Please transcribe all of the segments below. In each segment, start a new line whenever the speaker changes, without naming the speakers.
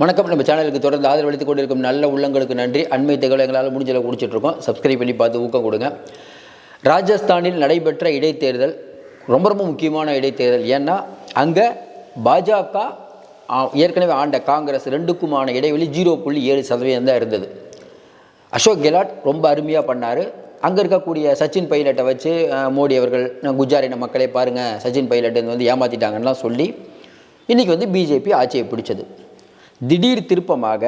வணக்கம். நம்ம சேனலுக்கு தொடர்ந்து ஆதரவளித்துக் கொண்டிருக்கும் நல்ல உள்ளங்களுக்கு நன்றி. அண்மை தகவல் எங்களால் முடிஞ்சளவு குடிச்சிட்ருக்கோம் சப்ஸ்கிரைப் பண்ணி பார்த்து ஊக்கம் கொடுங்க. ராஜஸ்தானில் நடைபெற்ற இடைத்தேர்தல் ரொம்ப ரொம்ப முக்கியமான இடைத்தேர்தல். ஏன்னா அங்கே பாஜக ஏற்கனவே ஆண்ட காங்கிரஸ் ரெண்டுக்குமான இடைவெளி ஜீரோ புள்ளி ஏழு சதவீதம் தான் இருந்தது. அசோக் கெலாட் ரொம்ப அருமையாக பண்ணார். அங்கே இருக்கக்கூடிய சச்சின் பைலட்டை வச்சு மோடி அவர்கள் குஜாரின மக்களே பாருங்கள் சச்சின் பைலட் வந்து ஏமாற்றிட்டாங்கலாம் சொல்லி இன்றைக்கி வந்து பிஜேபி ஆட்சியை பிடிச்சது. திடீர் திருப்பமாக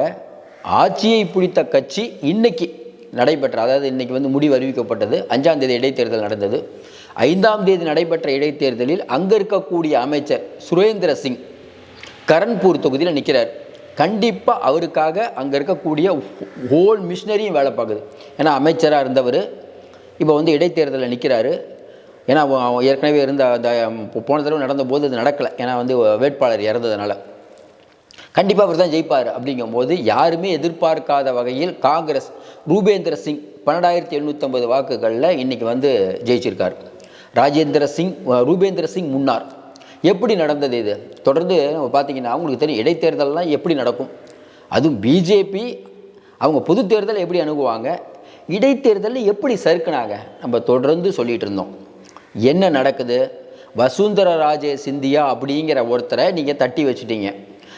ஆட்சியை பிடித்த கட்சி இன்னைக்கு நடைபெற்ற அதாவது இன்னைக்கு வந்து முடிவு அறிவிக்கப்பட்டது. அஞ்சாம் தேதி இடைத்தேர்தல் நடந்தது. ஐந்தாம் தேதி நடைபெற்ற இடைத்தேர்தலில் அங்கே இருக்கக்கூடிய அமைச்சர் சுரேந்திர சிங் கரண்பூர் தொகுதியில் நிற்கிறார் கண்டிப்பாக அவருக்காக அங்கே இருக்கக்கூடிய ஹோல் மிஷினரியும் வேலை பார்க்குது. ஏன்னா அமைச்சராக இருந்தவர் இப்போ வந்து இடைத்தேர்தலில் நிற்கிறாரு ஏன்னா ஏற்கனவே இருந்த அந்த போன தடவை நடந்தபோது அது நடக்கலை. ஏன்னா வந்து வேட்பாளர் இறந்ததுனால. கண்டிப்பாக அவர் தான் ஜெயிப்பார். அப்படிங்கும்போது யாருமே எதிர்பார்க்காத வகையில் காங்கிரஸ் ரூபேந்திர சிங் பன்னெண்டாயிரத்தி எழுநூற்றம்பது வாக்குகளில் இன்றைக்கி வந்து ஜெயிச்சிருக்கார். ராஜேந்திர சிங் ரூபேந்திர சிங் முன்னார் எப்படி நடந்தது இது? தொடர்ந்து நம்ம பார்த்தீங்கன்னா அவங்களுக்கு தெரியும் இடைத்தேர்தல்லாம் எப்படி நடக்கும்? அதுவும் பிஜேபி அவங்க பொது தேர்தலை எப்படி அணுகுவாங்க? இடைத்தேர்தலில் எப்படி சறுக்குனாங்க? நம்ம தொடர்ந்து சொல்லிகிட்டு இருந்தோம். என்ன நடக்குது? வசுந்தர ராஜே சிந்தியா அப்படிங்கிற ஒருத்தரை நீங்கள் தட்டி வச்சுட்டீங்க.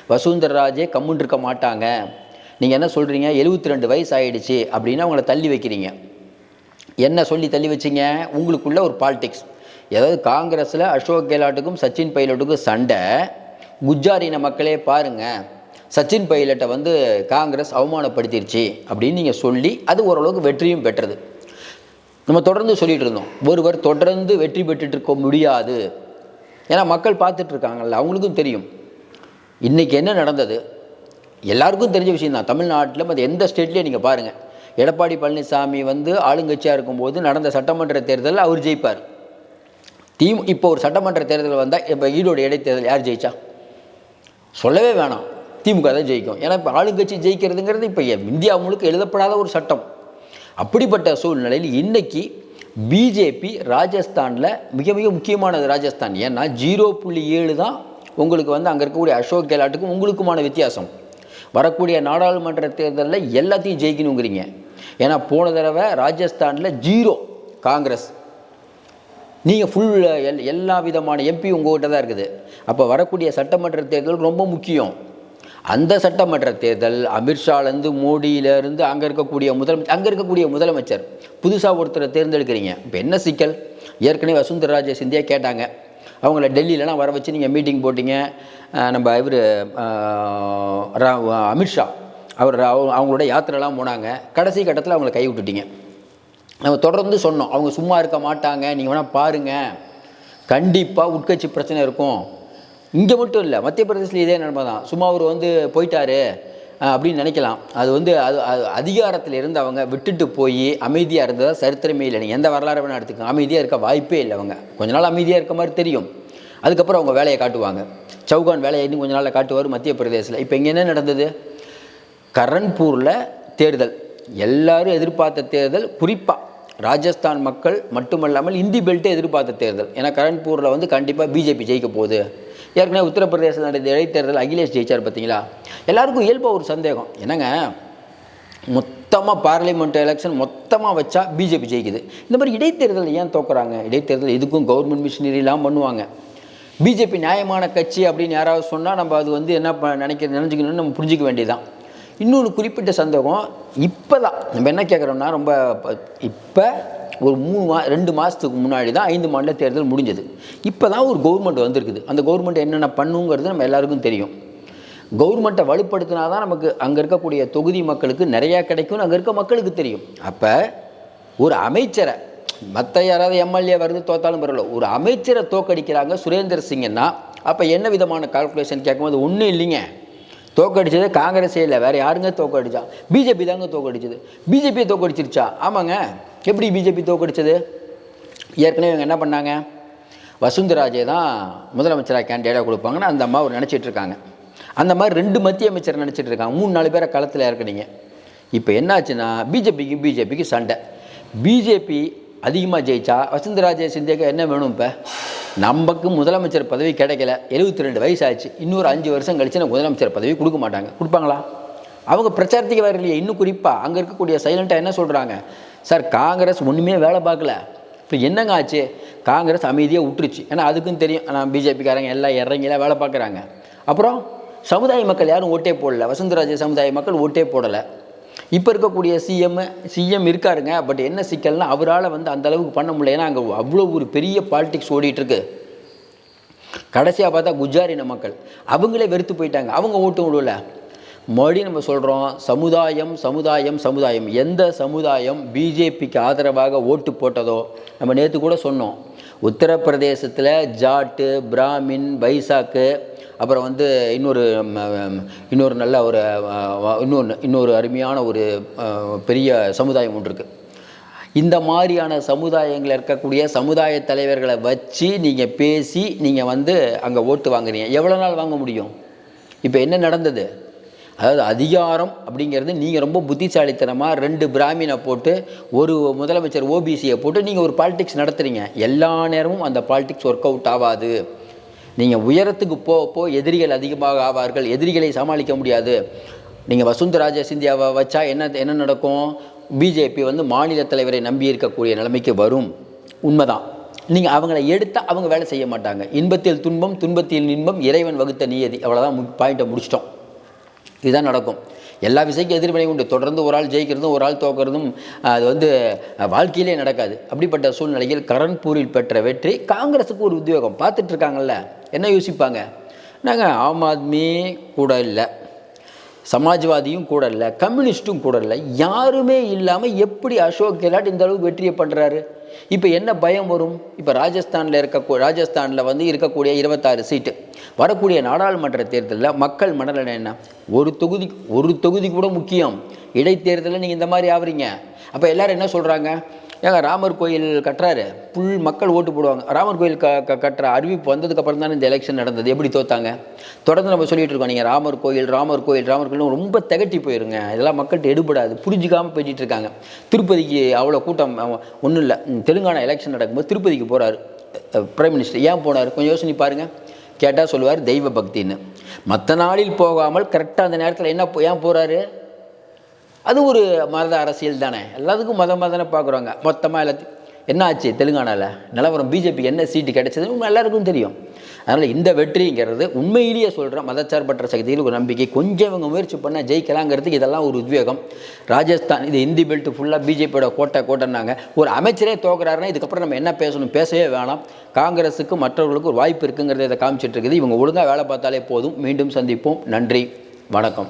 வசுந்தர் ராஜே கம்முன்னு இருக்க மாட்டாங்க. நீங்கள் என்ன சொல்கிறீங்க 72 ரெண்டு வயசு ஆகிடுச்சு அப்படின்னு அவங்கள தள்ளி வைக்கிறீங்க. என்ன சொல்லி தள்ளி வச்சீங்க? உங்களுக்குள்ள ஒரு பாலிடிக்ஸ் ஏதாவது காங்கிரஸில் அசோக் கெலாட்டுக்கும் சச்சின் பைலட்டுக்கும் சண்டை. குஜாரின மக்களே பாருங்க. சச்சின் பைலட்டை வந்து காங்கிரஸ் அவமானப்படுத்திருச்சு அப்படின்னு நீங்கள் சொல்லி அது ஓரளவுக்கு வெற்றியும் பெற்றது. நம்ம தொடர்ந்து சொல்லிகிட்டு இருந்தோம். ஒருவர் தொடர்ந்து வெற்றி பெற்றுட்டு இருக்க முடியாது. ஏன்னா மக்கள் பார்த்துட்ருக்காங்கல்ல அவங்களுக்கும் தெரியும். இன்றைக்கி என்ன நடந்தது? எல்லாருக்கும் தெரிஞ்ச விஷயம் தான் தமிழ்நாட்டில் மற்ற எந்த ஸ்டேட்லேயும் நீங்கள் பாருங்கள் எடப்பாடி பழனிசாமி வந்து ஆளுங்கட்சியாக இருக்கும்போது நடந்த சட்டமன்ற தேர்தலில் அவர் ஜெயிப்பார். தீம் இப்போ ஒரு சட்டமன்ற தேர்தல் வந்தால் இப்போ ஈரோடு இடைத்தேர்தல் யார் ஜெயிச்சா? சொல்லவே வேணாம். திமுக தான் ஜெயிக்கும். ஏன்னா இப்போ ஆளுங்கட்சி ஜெயிக்கிறதுங்கிறது இப்போ இந்தியா முழுக்க எழுதப்படாத ஒரு சட்டம். அப்படிப்பட்ட சூழ்நிலையில் இன்றைக்கி பிஜேபி ராஜஸ்தானில் மிக மிக முக்கியமானது ராஜஸ்தான். ஏன்னா ஜீரோ புள்ளி ஏழு தான் உங்களுக்கு வந்து அங்கே இருக்கக்கூடிய அசோக் கெலாட்டுக்கும் உங்களுக்குமான வித்தியாசம். வரக்கூடிய நாடாளுமன்ற தேர்தலில் எல்லாத்தையும் ஜெயிக்கணுங்கிறீங்க. ஏன்னா போன தடவை ராஜஸ்தானில் ஜீரோ காங்கிரஸ். நீங்கள் ஃபுல் எல் எல்லா விதமான எம்பி உங்கள்கிட்ட தான் இருக்குது. அப்போ வரக்கூடிய சட்டமன்ற தேர்தல் ரொம்ப முக்கியம். அந்த சட்டமன்ற தேர்தல் அமித்ஷாலேருந்து மோடியிலேருந்து அங்கே இருக்கக்கூடிய முதலமைச்சர் அங்கே இருக்கக்கூடிய முதலமைச்சர். புதுசாக ஒருத்தரை தேர்ந்தெடுக்கிறீங்க. இப்போ என்ன சிக்கல்? ஏற்கனவே வசுந்தரராஜ சிந்தியா கேட்டாங்க. அவங்கள டெல்லியிலலாம் வர வச்சு நீங்கள் மீட்டிங் போட்டிங்க. நம்ம இவர் அமித்ஷா அவர் அவங்களோட யாத்திரைலாம் போனாங்க. கடைசி கட்டத்தில் அவங்கள கை விட்டுட்டீங்க நம்ம தொடர்ந்து சொன்னோம். அவங்க சும்மா இருக்க மாட்டாங்க. நீங்கள் வேணால் பாருங்கள் கண்டிப்பாக உட்கட்சி பிரச்சனை இருக்கும். இங்கே மட்டும் இல்லை மத்திய பிரதேசத்தில் இதே நடமை தான். சும்மா அவர் வந்து போயிட்டாரு. அப்படின்னு நினைக்கலாம். அது வந்து அது அது அதிகாரத்தில் இருந்து அவங்க விட்டுட்டு போய் அமைதியாக இருந்தால் சரித்திரமே இல்லை. நீங்கள் எந்த வரலாறு வேணால் எடுத்துக்கோங்க அமைதியாக இருக்க வாய்ப்பே இல்லை அவங்க. கொஞ்ச நாள் அமைதியாக இருக்க மாதிரி தெரியும். அதுக்கப்புறம் அவங்க வேலையை காட்டுவாங்க. சௌகான் வேலையை இன்னும் கொஞ்ச நாளில் காட்டுவார் மத்திய பிரதேசத்தில். இப்போ இங்கே என்ன நடந்தது? கரன்பூரில் தேர்தல். எல்லாரும் எதிர்பார்த்த தேர்தல் குறிப்பாக ராஜஸ்தான் மக்கள் மட்டுமல்லாமல் இந்தி பெல்ட்டே எதிர்பார்த்த தேர்தல். ஏன்னா கரன்பூரில் வந்து கண்டிப்பாக பிஜேபி ஜெயிக்க போகுது. ஏற்கனவே உத்தரப்பிரதேசம் நடந்த இடைத்தேர்தல் அகிலேஷ் ஜெயிச்சார் பார்த்தீங்களா? எல்லாருக்கும் இயல்பாக ஒரு சந்தேகம். என்னங்க? மொத்தமாக பார்லிமெண்ட் எலெக்ஷன் மொத்தமாக வச்சா பிஜேபி ஜெயிக்குது. இந்த மாதிரி இடைத்தேர்தல் ஏன் தோக்குறாங்க? இடைத்தேர்தல் இதுக்கும் கவர்மெண்ட் மிஷினரிலாம் பண்ணுவாங்க. பிஜேபி நியாயமான கட்சி அப்படின்னு யாராவது சொன்னால் நம்ம அது வந்து என்ன நினைக்க நினச்சிக்கணும்னு நம்ம புரிஞ்சிக்க வேண்டியதுதான். இன்னொன்று குறிப்பிட்ட சந்தேகம் இப்போ தான் நம்ம என்ன கேட்குறோம்னா ரொம்ப இப்போ ஒரு மூணு மா ரெண்டு மாதத்துக்கு முன்னாடி தான் ஐந்து மாநில தேர்தல் முடிஞ்சது. இப்போ தான் ஒரு கவர்மெண்ட் வந்திருக்குது. அந்த கவர்மெண்ட் என்னென்ன பண்ணுங்கிறது நம்ம எல்லாருக்கும் தெரியும். கவர்மெண்ட்டை வலுப்படுத்தினா தான் நமக்கு அங்கே இருக்கக்கூடிய தொகுதி மக்களுக்கு நிறையா கிடைக்கும்னு அங்கே இருக்க மக்களுக்கு தெரியும். அப்போ ஒரு அமைச்சரை மற்ற யாராவது எம்எல்ஏ வருது தோத்தாலும் பரவாயில்ல. ஒரு அமைச்சரை தோக்கடிக்கிறாங்க சுரேந்தர் சிங்கன்னா அப்போ என்ன விதமான கால்குலேஷன் கேட்கும்போது ஒன்றும் இல்லைங்க. தோக்கடிச்சது காங்கிரஸே இல்லை. வேறு யாருங்க தோக்கடிச்சா? பிஜேபி தாங்க தோக்கடிச்சது. பிஜேபியை தோக்கடிச்சிருச்சா? ஆமாங்க. எப்படி பிஜேபி தோக்கடிச்சது? ஏற்கனவே இவங்க என்ன பண்ணாங்க? வசுந்தராஜே தான் முதலமைச்சராக கேண்டிடேட்டாக கொடுப்பாங்கன்னு அந்த அம்மா ஒரு நினச்சிட்டு இருக்காங்க. அந்த மாதிரி ரெண்டு மத்திய அமைச்சர் நினச்சிட்டு இருக்காங்க. மூணு நாலு பேரை களத்தில் இறக்குனீங்க. இப்போ என்னாச்சுன்னா பிஜேபிக்கு பிஜேபிக்கு சண்டை. பிஜேபி அதிகமாக ஜெயிச்சா வசுந்தராஜே சிந்தியாக்கு என்ன வேணும் இப்போ? நமக்கு முதலமைச்சர் பதவி கிடைக்கல. எழுபத்தி ரெண்டு வயசு ஆச்சு இன்னொரு அஞ்சு வருஷம் கழிச்சு நான் முதலமைச்சர் பதவி கொடுக்க மாட்டாங்க. கொடுப்பாங்களா? அவங்க பிரச்சாரத்துக்கு வர இல்லையே. இன்னும் குறிப்பாக அங்கே இருக்கக்கூடிய சைலண்ட்டாக என்ன சொல்கிறாங்க சார் காங்கிரஸ் ஒன்றுமே வேலை பார்க்கல. இப்போ என்னங்க ஆச்சு? காங்கிரஸ் அமைதியாக விட்டுருச்சு ஏன்னா அதுக்கும் தெரியும். ஆனால் பிஜேபிக்காரங்க எல்லாம் இறங்கிலாம் வேலை பார்க்குறாங்க. அப்புறம் சமுதாய மக்கள் யாரும் ஓட்டே போடல. வசுந்தராஜ சமுதாய மக்கள் ஓட்டே போடலை. இப்போ இருக்கக்கூடிய சிஎம் சிஎம் இருக்காருங்க பட் என்ன சிக்கல்னா அவரால் வந்து அந்த அளவுக்கு பண்ண முடியல. ஏன்னா அங்கே அவ்வளோ ஒரு பெரிய பாலிடிக்ஸ் ஓடிட்டுருக்கு கடைசியாக பார்த்தா குஜாரின மக்கள். அவங்களே வெறுத்து போயிட்டாங்க. அவங்க ஓட்டும் விடல. மறுபடியும் நம்ம சொல்கிறோம் சமுதாயம் சமுதாயம் சமுதாயம். எந்த சமுதாயம் பிஜேபிக்கு ஆதரவாக ஓட்டு போட்டதோ நம்ம நேற்று கூட சொன்னோம். உத்தரப்பிரதேசத்தில் ஜாட்டு பிராமின் பைசாக்கு அப்புறம் வந்து இன்னொரு இன்னொரு நல்ல ஒரு இன்னொன்று இன்னொரு அருமையான ஒரு பெரிய சமுதாயம் ஒன்று இருக்குது இந்த மாதிரியான சமுதாயங்களில் இருக்கக்கூடிய சமுதாய தலைவர்களை வச்சு நீங்கள் பேசி நீங்கள் வந்து அங்கே ஓட்டு வாங்குறீங்க எவ்வளோ நாள் வாங்க முடியும்? இப்போ என்ன நடந்தது? அதாவது அதிகாரம் அப்படிங்கிறது நீங்கள் ரொம்ப புத்திசாலித்தனமாக ரெண்டு பிராமினை போட்டு ஒரு முதலமைச்சர் ஓபிசியை போட்டு நீங்கள் ஒரு பாலிடிக்ஸ் நடத்துகிறீங்க எல்லா நேரமும் அந்த பாலிடிக்ஸ் ஒர்க் அவுட் ஆகாது. நீங்கள் உயரத்துக்கு போ எதிரிகள் அதிகமாக ஆவார்கள். எதிரிகளை சமாளிக்க முடியாது. நீங்கள் வசுந்தராஜ சிந்தியாவை வச்சா என்ன என்ன நடக்கும்? பிஜேபி வந்து மாநில தலைவரை நம்பி இருக்கக்கூடிய நிலைமைக்கு வரும். உண்மைதான். நீங்கள் அவங்கள எடுத்தால் அவங்க வேலை செய்ய மாட்டாங்க. இன்பத்தில் துன்பம் துன்பத்தில் இன்பம் இறைவன் வகுத்த நியதி அவ்வளோதான் பாயிண்ட்டை முடிச்சிட்டோம். இதுதான் நடக்கும். எல்லா விஷயக்கும் எதிர்வினை உண்டு. தொடர்ந்து ஒரு ஆள் ஜெயிக்கிறதும் ஒரு ஆள் தோக்கிறதும் அது வந்து வாழ்க்கையிலே நடக்காது. அப்படிப்பட்ட சூழ்நிலையில் கரண்பூரில் பெற்ற வெற்றி காங்கிரஸுக்கு ஒரு உத்தியோகம். பார்த்துட்டு இருக்காங்கல்ல என்ன யோசிப்பாங்க? நாங்கள் ஆம் ஆத்மி கூட இல்லை சமாஜ்வாதியும் கூட இல்லை கம்யூனிஸ்ட்டும் கூட இல்லை யாருமே இல்லாமல் எப்படி அசோக் கெலாட் இந்த அளவுக்கு வெற்றியை பண்ணுறாரு இப்போ என்ன பயம் வரும்? இப்போ ராஜஸ்தானில் இருக்க ராஜஸ்தானில் வந்து இருக்கக்கூடிய இருபத்தாறு சீட்டு. வரக்கூடிய நாடாளுமன்ற தேர்தலில் மக்கள் மனநிலை என்ன? ஒரு தொகுதி ஒரு தொகுதி கூட முக்கியம். இடைத்தேர்தலில் நீங்கள் இந்த மாதிரி ஆவறீங்க. அப்போ எல்லோரும் என்ன சொல்கிறாங்க ஏங்க ராமர் கோயில் கட்டுறாரு. புல் மக்கள் ஓட்டு போடுவாங்க. ராமர் கோயில் க க கட்டுற அறிவிப்பு வந்ததுக்கப்புறம் தானே இந்த எலெக்ஷன் நடந்தது. எப்படி தோத்தாங்க? தொடர்ந்து நம்ம சொல்லிட்டு இருக்கோம். நீங்கள் ராமர் கோயில் ராமர் கோயில் ராமர் கோயில் ரொம்ப திகட்டி போயிருங்க. இதெல்லாம் மக்கள்கிட்ட எடுபடாது. புரிஞ்சிக்காமல் பேசிட்டு இருக்காங்க. திருப்பதிக்கு அவ்வளோ கூட்டம் ஒன்றும் இல்லை. தெலுங்கானா எலெக்ஷன் நடக்கும்போது திருப்பதிக்கு போகிறாரு பிரைம் மினிஸ்டர் ஏன் போனார்? கொஞ்சம் யோசனை பாருங்கள் கேட்டால் சொல்லுவார் தெய்வ பக்தின்னு. மற்ற நாளில் போகாமல் கரெக்டாக அந்த நேரத்தில் என்ன ஏன் போகிறாரு அது ஒரு மத அரசியல் தானே. எல்லாத்துக்கும் மதம் மதனை பார்க்குறாங்க. மொத்தமாக எல்லாத்தையும். என்ன ஆச்சு தெலுங்கானாவில் நிலவரம் பிஜேபிக்கு என்ன சீட்டு கிடைச்சது உங்கள் எல்லாருக்கும் தெரியும். அதனால் இந்த வெற்றிங்கிறது உண்மையிலேயே சொல்கிறேன் மதச்சார்பற்ற சக்திகள் ஒரு நம்பிக்கை. கொஞ்சம் இவங்க முயற்சி பண்ணால் ஜெயிக்கலாங்கிறதுக்கு இதெல்லாம் ஒரு உத்வேகம். ராஜஸ்தான் இது இந்தி பெல்ட் ஃபுல்லாக பிஜேபியோட கோட்டை கோட்டைன்னாங்க. ஒரு அமைச்சரே தோக்குறாருன்னா இதுக்கப்புறம் நம்ம என்ன பேசணும்? பேசவே வேணாம். காங்கிரஸுக்கு மற்றவர்களுக்கு ஒரு வாய்ப்பு இருக்குங்கிறத இதை காமிச்சிட்டு இருக்குது. இவங்க ஒழுங்காக வேலை பார்த்தாலே போதும். மீண்டும் சந்திப்போம். நன்றி. வணக்கம்.